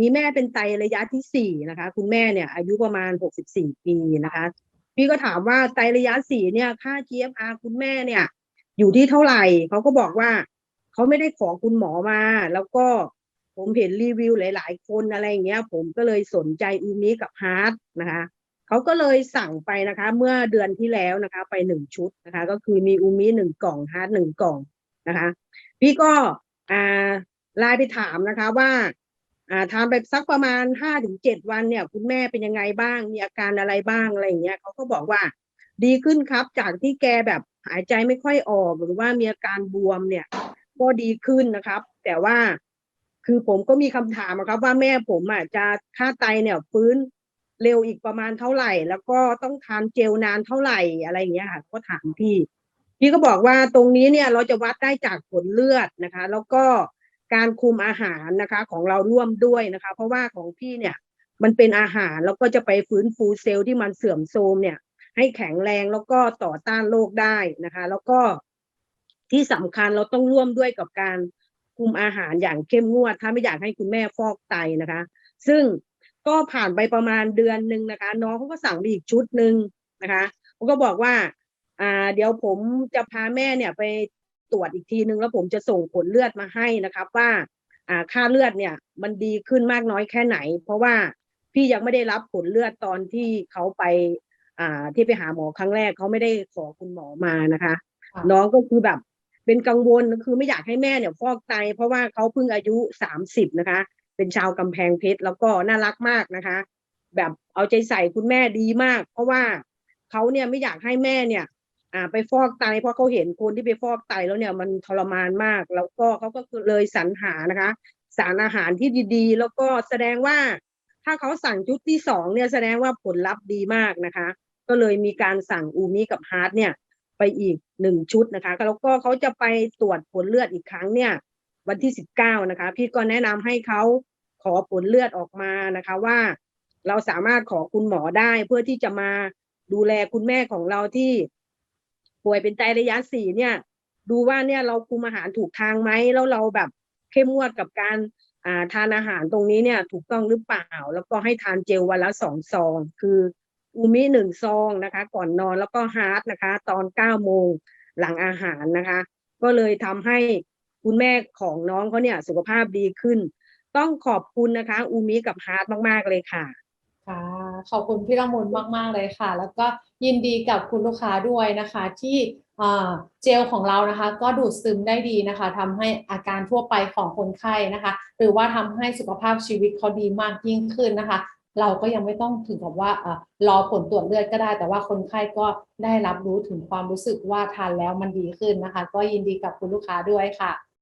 มีแม่เป็นไตระยะที่สี่นะคะ คุณแม่เนี่ย อายุประมาณหกสิบสี่ปีนะคะ พี่ก็ถามว่าไตระยะสี่เนี่ย ค่า GFR คุณแม่เนี่ย อยู่ที่เท่าไหร่เขาก็บอกว่าเขาไม่ได้ขอคุณหมอมา แล้วก็ผมเห็นรีวิวหลาย ๆ คนอะไรอย่างเงี้ย ผมก็เลยสนใจอูมิกับฮาร์ดนะคะเขาก็เลยสั่งไปนะคะ เมื่อเดือนที่แล้วนะคะ ไปหนึ่งชุดนะคะ ก็คือมีอูมิหนึ่งกล่องฮาร์ดหนึ่งกล่องนะคะ พี่ก็อ่าไลน์ไปถามนะคะว่าอ่า ทานไปสักประมาณห้าถึงเจ็ดวันเนี่ย คุณแม่เป็นยังไงบ้าง มีอาการอะไรบ้างอะไรอย่างเงี้ยเขาก็บอกว่า ดีขึ้นครับจากที่แกแบบหายใจไม่ค่อยออกหรือว่ามีอาการบวมเนี่ย ก็ดีขึ้นนะครับ แต่ว่าคือผมก็มีคำถามอะครับ ว่าแม่ผมอะจะค่าไตเนี่ยฟื้นเร็วอีกประมาณเท่าไหร่ แล้วก็ต้องทานเจลนานเท่าไหร่อะไรอย่างเงี้ยค่ะ ก็ถามพี่ พี่ก็บอกว่าตรงนี้เนี่ยเราจะวัดได้จากผลเลือดนะคะ แล้วก็ การคุมอาหารนะคะของเราร่วมด้วยนะคะ เพราะว่าของพี่เนี่ยมันเป็นอาหารแล้วก็จะไปฟื้นฟูเซลล์ที่มันเสื่อมโทรมเนี่ย ให้แข็งแรงแล้วก็ต่อต้านโรคได้นะคะ แล้วก็ที่สำคัญเราต้องร่วมด้วยกับการคุมอาหารอย่างเข้มงวด ถ้าไม่อยากให้คุณแม่ฟอกไตนะคะ ซึ่งก็ผ่านไปประมาณเดือนหนึ่งนะคะ น้องเขาก็สั่งไปอีกชุดหนึ่งนะคะเขาก็บอกว่า อ่า เดี๋ยวผมจะพาแม่เนี่ยไป ตรวจอีกทีนึงแล้วผมจะส่งผลเลือดมาให้นะครับว่าอ่าค่าเลือดเนี่ยมันดีขึ้นมากน้อยแค่ไหน เพราะว่าพี่ยังไม่ได้รับผลเลือดตอนที่เขาไปอ่าที่ไปหาหมอครั้งแรกเขาไม่ได้ขอคุณหมอมานะคะค่ะน้องก็คือแบบเป็นกังวลคือไม่อยากให้แม่เนี่ยฟอกไต เพราะว่าเขาเพิ่งอายุสามสิบนะคะ เป็นชาวกำแพงเพชรแล้วก็น่ารักมากนะคะ แบบเอาใจใส่คุณแม่ดีมาก เพราะว่าเขาเนี่ยไม่อยากให้แม่เนี่ย อ่าไปฟอกไตเพราะเขาเห็นคนที่ไปฟอกไตแล้วเนี่ยมันทรมานมาก แล้วก็เขาก็เลยสรรหานะคะ สารอาหารที่ดีๆ แล้วก็แสดงว่าถ้าเขาสั่งชุดที่สองเนี่ยแสดงว่าผลลัพธ์ดีมากนะคะ ก็เลยมีการสั่งอูมิกับฮาร์ดเนี่ยไปอีกหนึ่งชุดนะคะแล้วก็เขาจะไปตรวจผลเลือดอีกครั้งเนี่ยวันที่สิบเก้านะคะ พี่ก็แนะนำให้เขาขอผลเลือดออกมานะคะว่า เราสามารถขอคุณหมอได้เพื่อที่จะมาดูแลคุณแม่ของเราที่ ป่วยเป็นไตระยะสี่เนี่ย ดูว่าเนี่ยเราคุมอาหารถูกทางไหมแล้วเราแบบเข้มงวดกับการอ่าทานอาหารตรงนี้เนี่ยถูกต้องหรือเปล่า แล้วก็ให้ทานเจลวันละสองซอง คืออูมิหนึ่งซองนะคะ ก่อนนอนแล้วก็ฮาร์ดนะคะ ตอนเก้าโมงหลังอาหารนะคะ ก็เลยทำให้คุณแม่ของน้องเขาเนี่ยสุขภาพดีขึ้น ต้องขอบคุณนะคะ อูมิกับฮาร์ดมาก ๆ เลยค่ะ ขอบคุณพี่ละมุนมาก ๆ เลยค่ะ แล้วก็ยินดีกับคุณลูกค้าด้วยนะคะ ที่เจลของเรานะคะ ก็ดูดซึมได้ดีนะคะทำให้อาการทั่วไปของคนไข้นะคะ หรือว่าทำให้สุขภาพชีวิตเขาดีมากยิ่งขึ้นนะคะ เราก็ยังไม่ต้องถึงกับว่าเอ่อรอผลตรวจเลือดก็ได้ แต่ว่าคนไข้ก็ได้รับรู้ถึงความรู้สึกว่าทานแล้วมันดีขึ้นนะคะ ก็ยินดีกับคุณลูกค้าด้วยค่ะ